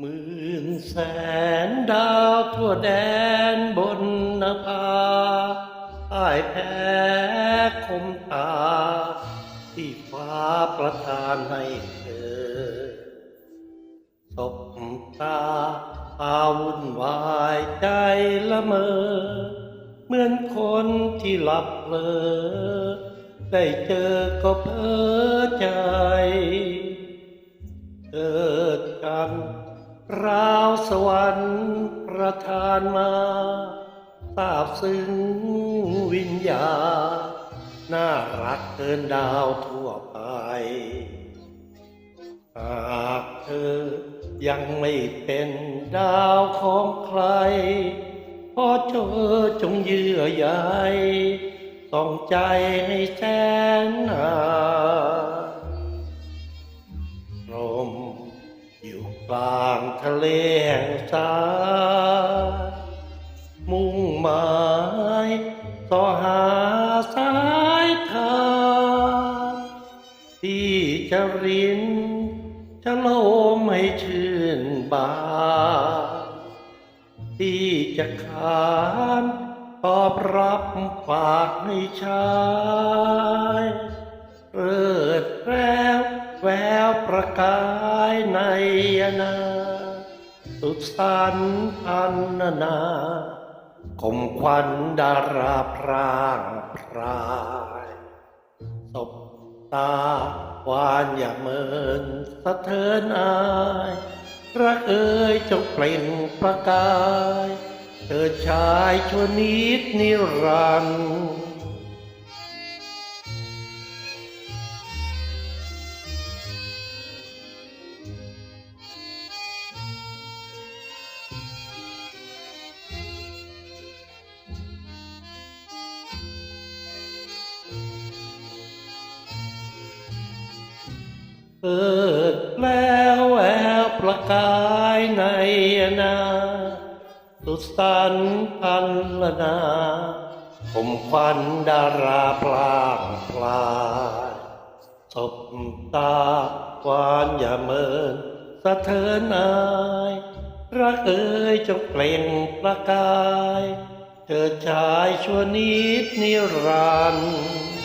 หมื่นแสนดาวทั่วแดนบนนภาอ้ายแพ้คมตา ที่ฟ้าประทานให้เธอสบตาพาวุ่นวายใจละเมอ เหมือนคนที่หลับเลอได้เจอก็เพ้อใจเกิดกัน ราวสวรรค์ประทานมาทราบซึ้งวิญญา น่ารักเกินดาวทั่วไป หากเธอยังไม่เป็นดาวของใครพอเธอจงเยื่อใยต้องใจให้แสนนาางทะเลแห่งสามุ่งหมายต่อหาสายทางที่จะรินจะโลมให้ชื่นบานที่จะขานตอบรับฝากให้ชายเริดแววแววประกายในอนา สุดสันพันนาคมควันดาราพรางพรายสบตาวานอย่าเมินสะเทินอายรักเอ่ยจงเปล่งประกายเธอชายชวนิดนิรันดร์ เปิดแล้วแววประกายในนาสุดสันพันละนาผมควันดาราพลางพลายสบตาควานอย่าเมินสะเทินอายรักเอ่ยจงเปล่งประกาย เธอชายชั่วนิดนิรันดร์